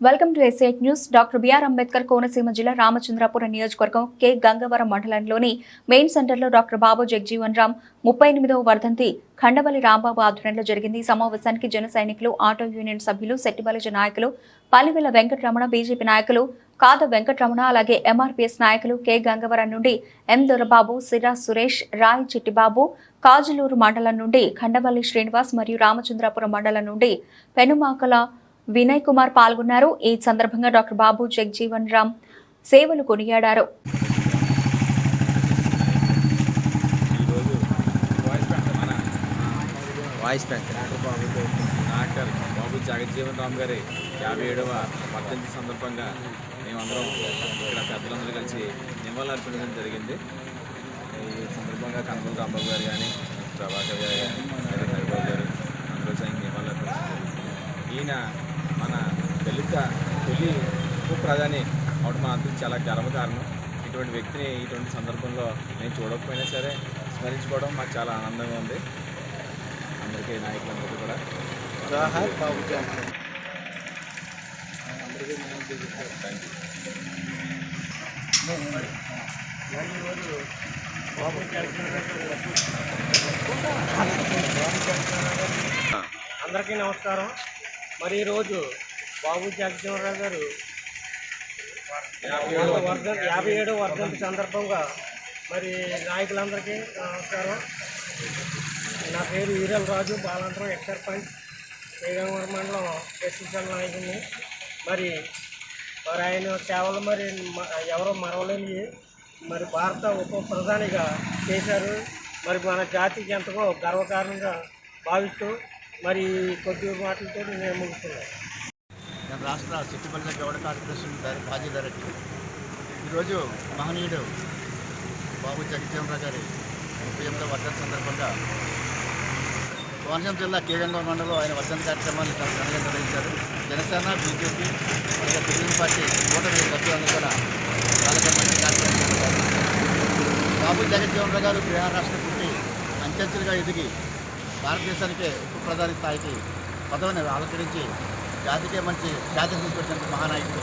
Welcome to ఎస్ఐట్ news doctor B R Ambedkar Konaseema జిల్లా రామచంద్రాపురం నియోజకవర్గం K. Gangavaram మండలంలోని మెయిన్ సెంటర్లో డాక్టర్ బాబు జగజీవన్ రామ్ ముప్పై ఎనిమిదవ వర్ధంతి ఖండవల్లి రాంబాబు ఆధ్వర్యంలో జరిగింది. సమావేశానికి జన సైనికులు ఆటో యూనియన్ సభ్యులు సెట్టిబలిజ నాయకులు పల్లివెల వెంకటరమణ బీజేపీ నాయకులు కాద వెంకటరమణ అలాగే ఎంఆర్పీఎస్ నాయకులు కె. గంగవరం నుండి ఎం. దొరబాబు సిరా సురేష్ రాయ్ చిట్టిబాబు కాజులూరు మండలం నుండి ఖండవల్లి శ్రీనివాస్ మరియు రామచంద్రాపురం మండలం నుండి పెనుమాకల వినయ్ కుమార్ పాల్గొన్నారు. ఈ సందర్భంగా డాక్టర్ బాబు జగ్జీవన్ రామ్ సేవలు కొనియాడారు. వాయిస్ పెంట మన voice bank doctor Babu doctor Babu Jagjivan Ram గారి యాభై ఏడవ వర్ధంతి సందర్భంగా మేమందరం ఇక్కడ పెద్దలందరూ కలిసి నివాళులు అర్పించడం జరిగింది. ఈ సందర్భంగా కనపల రాంబాబు గారు కానీ ప్రభాకర్ గారు కానీ లేదా హరిబాబు గారు అందరూ వచ్చి ఆయనకి నివాళులు అర్పించడం జరిగింది. ఈయన మన దళిత తొలి ఉప ప్రధాని అవడం మా అందరికి చాలా గర్వకారణం. ఇటువంటి వ్యక్తిని ఇటువంటి సందర్భంలో నేను చూడకపోయినా సరే స్మరించుకోవడం మాకు చాలా ఆనందంగా ఉంది. అందరికీ నాయకులందరికీ కూడా. బాబు థ్యాంక్ యూ అందరికీ నమస్కారం. మరి ఈరోజు బాబు జగజీవనరావు గారు వర్ధ యాభై ఏడవ వర్ధంతి సందర్భంగా మరి నాయకులందరికీ నమస్కారం. నా పేరు ఈరల్ రాజు బాలాంతరం ఎక్స్ సర్పంచ్ శ్రీగంగవరం మండలం ఎస్ఎస్ఎల్ నాయకుడిని. మరి మరి ఆయన సేవలు మరి మ- ఎవరో మరవలేని మరి భారత ఉప ప్రధానిగా చేశారు. మరి మన జాతికి ఎంతగో గర్వకారణంగా భావిస్తూ మరి కొద్ది మాటలతో నేను ముగిస్తున్నాను. రాష్ట్ర సిట్టిపల్లి గౌడ కార్పొరేషన్ మాజీ డైరెక్టర్. ఈరోజు మహనీయుడు బాబు జగజ్జీవనరావు గారి ముప్పై ఎనిమిదో సందర్భంగా కోనసీమ జిల్లా కేగంగా మండలం ఆయన వర్ధంతి కార్యక్రమాన్ని ఘనంగా నిర్వహించారు. జనసేన బీజేపీ అలాగే తెలుగు పార్టీ కూటమి సభ్యులను కూడా చాలా ఘనంగా కార్యక్రమం చేపట్టారు బాబు జగజ్జీవనరావు గారు బీహార్ రాష్ట్ర పుట్టి అంచెంచెలుగా ఎదిగి భారతదేశానికే ఉప ప్రధాని స్థాయికి పదవిని అలంకరించి జాతికే మంచి జాతి తీసుకొచ్చినటువంటి మహానాయకుడు.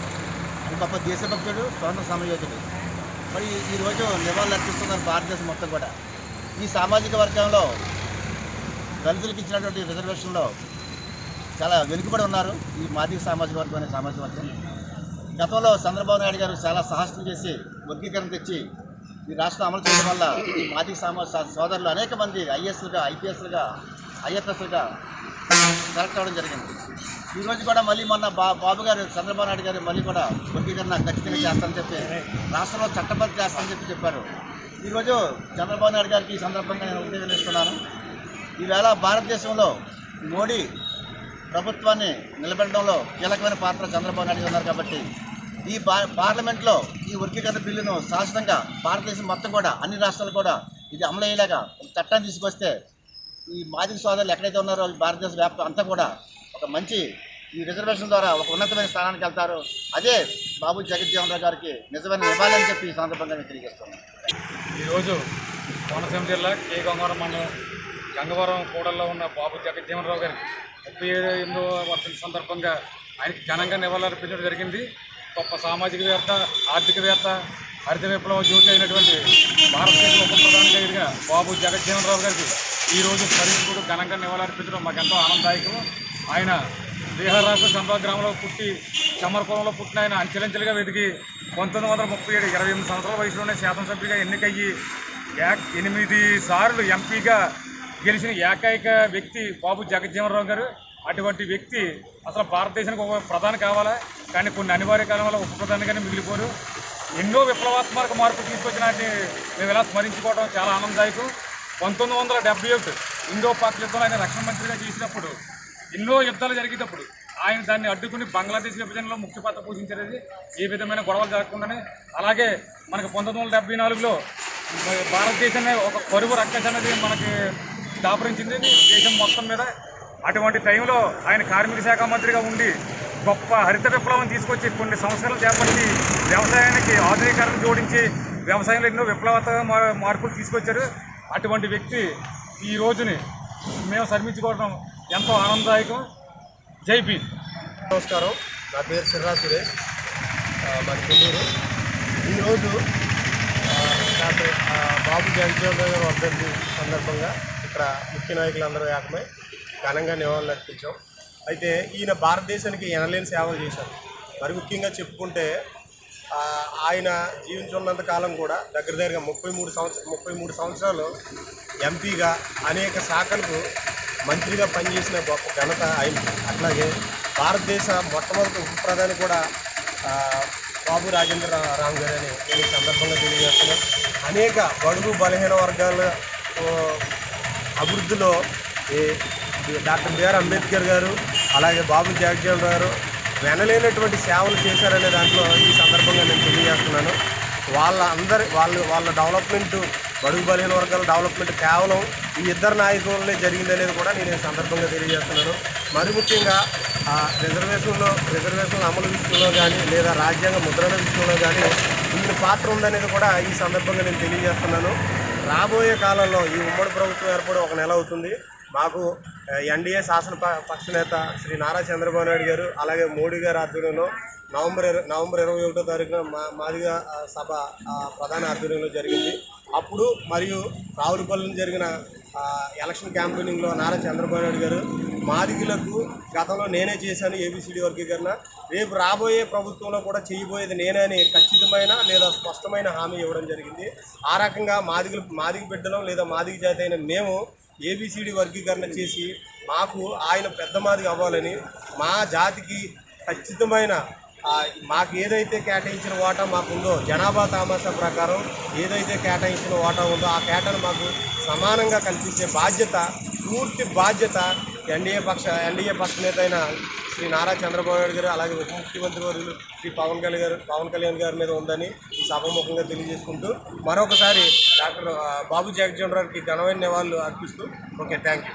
అని గొప్ప దేశభక్తుడు స్వర్ణ సమయోధుడు మరి ఈ- ఈరోజు నివాళులు అర్పిస్తున్నారు భారతదేశం మొత్తం కూడా. ఈ సామాజిక వర్గంలో దళితులకు ఇచ్చినటువంటి రిజర్వేషన్లో చాలా వెనుకబడి ఉన్నారు ఈ మాదిక సామాజిక వర్గం అనే సామాజిక వర్గం. గతంలో చంద్రబాబు నాయుడు గారు చాలా సాహసం చేసి వర్గీకరణ తెచ్చి ఈ రాష్ట్రం అమలు చేయడం వల్ల ఈ మాదిక సామాజిక సోదరులు అనేక మంది ఐఎస్లుగా ఐపీఎస్లుగా ఐఎఫ్ఎస్లుగా సెలెక్ట్ అవ్వడం జరిగింది. ఈరోజు కూడా మళ్ళీ మొన్న బా బాబు గారు చంద్రబాబు నాయుడు గారు మళ్ళీ కూడా వర్గీకరణ ఖచ్చితంగా చేస్తానని చెప్పి రాష్ట్రంలో చట్టబద్ధ చేస్తానని చెప్పి చెప్పారు. ఈరోజు చంద్రబాబు నాయుడు గారికి ఈ సందర్భంగా నేను ఉద్యోగం ఇస్తున్నాను ఈవేళ భారతదేశంలో మోడీ ప్రభుత్వాన్ని నిలబెట్టడంలో కీలకమైన పాత్ర చంద్రబాబు నాయుడు గారు ఉన్నారు కాబట్టి ఈ పార్లమెంట్లో ఈ వర్గీకరణ బిల్లును శాశ్వతంగా భారతదేశం మొత్తం కూడా అన్ని రాష్ట్రాలు కూడా ఇది అమలు అయ్యేలాగా చట్టాన్ని తీసుకొస్తే ఈ మాదిక సోదరులు ఎక్కడైతే ఉన్నారో భారతదేశ వ్యాప్తం అంతా కూడా ఒక మంచి ఈ రిజర్వేషన్ ద్వారా ఒక ఉన్నతమైన స్థానానికి వెళ్తారు. అదే బాబు జగజ్జీవన్ రావు గారికి నిజమైన ఇవ్వాలని చెప్పి ఈ సందర్భంగా నేను తెలియజేస్తున్నాను ఈరోజు కోనసీమ జిల్లా కే గంగవరం మండలం గంగవరం కూడల్లో ఉన్న బాబు జగజ్జీవనరావు గారికి ముప్పై ఎనిమిదో వర్షం సందర్భంగా ఆయనకి ఘనంగా నివాళులర్పించడం జరిగింది. గొప్ప సామాజికవేత్త ఆర్థికవేత్త హరిత విప్లవ జ్యోతి అయినటువంటి భారతదేశ ఉప ప్రధానిగా బాబు జగజ్జీవన్ రావు గారికి ఈరోజు స్మరించుకుంటూ ఘనంగా నివాళులర్పించడం మాకు ఎంతో ఆనందదాయకం ఆయన బీహార్ రాష్ట్ర గ్రామంలో పుట్టి చమరపురంలో పుట్టిన ఆయన అంచెలంచెలుగా వెతికి పంతొమ్మిది వందల ముప్పై ఏడు ఇరవై ఎనిమిది సంవత్సరాల వయసులోనే శాసనసభ్యుగా ఎన్నికయ్యి ఎనిమిది సార్లు ఎంపీగా గెలిచిన ఏకైక వ్యక్తి బాబు జగజ్జీవనరావు గారు. అటువంటి వ్యక్తి అసలు భారతదేశానికి ఒక ప్రధాని కావాలా? కానీ కొన్ని అనివార్య కాలం వల్ల ఉప ప్రధానిగానే మిగిలిపోరు. ఎన్నో విప్లవాత్మక మార్పులు తీసుకొచ్చినట్టు మేము ఇలా స్మరించుకోవడం చాలా ఆనందదాయకం. పంతొమ్మిది వందల డెబ్బై ఒకటి ఇండో పాక్ యుద్ధం ఆయన రక్షణ మంత్రిగా చేసినప్పుడు ఎన్నో యుద్ధాలు జరిగేటప్పుడు ఆయన దాన్ని అడ్డుకుని బంగ్లాదేశ్ విభజనలో ముఖ్య పాత్ర పోషించేది ఏ విధమైన గొడవలు జరగకుండానే. అలాగే మనకు పంతొమ్మిది వందల డెబ్బై నాలుగులో భారతదేశాన్ని ఒక కరువు రక్షణ అనేది మనకి దాపరించింది. దేశం మొత్తం మీద అటువంటి టైంలో ఆయన కార్మిక శాఖ మంత్రిగా ఉండి గొప్ప హరిత విప్లవం తీసుకొచ్చి కొన్ని సంవత్సరాలు చేపట్టి వ్యవసాయానికి ఆధునీకరణ జోడించి వ్యవసాయంలో ఎన్నో విప్లవత మార్పులు తీసుకొచ్చారు. అటువంటి వ్యక్తి ఈ రోజుని మేము శర్మించుకోవడం ఎంతో ఆనందదాయకం. జై భీమ్. నమస్కారం. నా పేరు సిర్రా సురేష్. ఆ, మాది కొల్లూరు ఈరోజు డాక్టర్ బాబు జగజ్జీవన్ రావు వర్ధంతి సందర్భంగా ఇక్కడ ముఖ్య నాయకులందరూ ఏకమై ఘనంగా నివాళులు అర్పించాం. అయితే ఈయన భారతదేశానికి ఎనలేని సేవలు చేశారు. మరి ముఖ్యంగా చెప్పుకుంటే ఆయన జీవించున్నంత కాలం కూడా దగ్గర దగ్గరగా ముప్పై మూడు సంవత్సరం ముప్పై మూడు సంవత్సరాలు ఎంపీగా అనేక శాఖలకు మంత్రిగా పనిచేసిన గొప్ప ఘనత ఆయన. అట్లాగే భారతదేశ మొట్టమొదటి ఉప ప్రధాని కూడా బాబు రాజేంద్ర రామ్ గారు అని నేను ఈ సందర్భంగా తెలియజేస్తున్నాను. అనేక బడుగు బలహీన వర్గాల అభివృద్ధిలో డాక్టర్ బిఆర్ అంబేద్కర్ గారు అలాగే బాబు జగజ్జీవన్ గారు వెనలేనటువంటి సేవలు చేశారనే దాంట్లో ఈ సందర్భంగా నేను తెలియజేస్తున్నాను. వాళ్ళ అందరి వాళ్ళు వాళ్ళ డెవలప్మెంట్ బడుగు బలహీన వర్గాల డెవలప్మెంట్ కేవలం ఈ ఇద్దరు నాయకులనే జరిగిందనేది కూడా నేను ఈ సందర్భంగా తెలియజేస్తున్నాను. మరి ముఖ్యంగా ఆ, రిజర్వేషన్లో రిజర్వేషన్ల అమలు విషయంలో కానీ లేదా రాజ్యాంగ ముద్రణ విషయంలో కానీ ఈయన పాత్ర ఉందనేది కూడా ఈ సందర్భంగా నేను తెలియజేస్తున్నాను. రాబోయే కాలంలో ఈ ఉమ్మడి ప్రభుత్వం ఏర్పడి ఒక నెల అవుతుంది. మాకు ఎన్డీఏ శాసన పక్ష నేత శ్రీ నారా చంద్రబాబు నాయుడు గారు అలాగే మోడీ గారి ఆధ్వర్యంలో నవంబర్ నవంబర్ ఇరవై ఒకటో తారీఖున మా మాదిగ సభ ప్రధాన ఆధ్వర్యంలో జరిగింది. అప్పుడు మరియు రావులపల్లిలో జరిగిన ఎలక్షన్ క్యాంపెయినింగ్లో నారా చంద్రబాబు నాయుడు గారు మాదిగులకు గతంలో నేనే చేశాను ఏబిసిడి వర్గీకరణ రేపు రాబోయే ప్రభుత్వంలో కూడా చేయబోయేది నేనే అని ఖచ్చితమైన లేదా స్పష్టమైన హామీ ఇవ్వడం జరిగింది. ఆ రకంగా మాదిగలు మాదిగ బిడ్డలం లేదా మాదిగ జాతి అయిన మేము ఏబిసిడి వర్గీకరణ చేసి మాకు ఆయన పెద్ద మాదిరి అవ్వాలని మా జాతికి ఖచ్చితమైన మాకు ఏదైతే కేటాయించిన వాటా మాకు ఉందో జనాభా తామాసా ప్రకారం ఏదైతే కేటాయించిన వాటా ఉందో ఆ కేటాను మాకు సమానంగా కల్పించే బాధ్యత పూర్తి బాధ్యత ఎన్డీఏ పక్ష ఎన్డీఏ పక్ష నేత అయిన శ్రీ నారా చంద్రబాబు నాయుడు గారు అలాగే ఉప ముఖ్యమంత్రి వర్యులు శ్రీ పవన్ కళ్యాణ్ గారు పవన్ కళ్యాణ్ గారి మీద ఉందని సభాముఖంగా తెలియజేసుకుంటూ మరొకసారి డాక్టర్ బాబు జగజ్జన్ రావుకి ఘనమైన నివాళులు అర్పిస్తూ. Okay thank you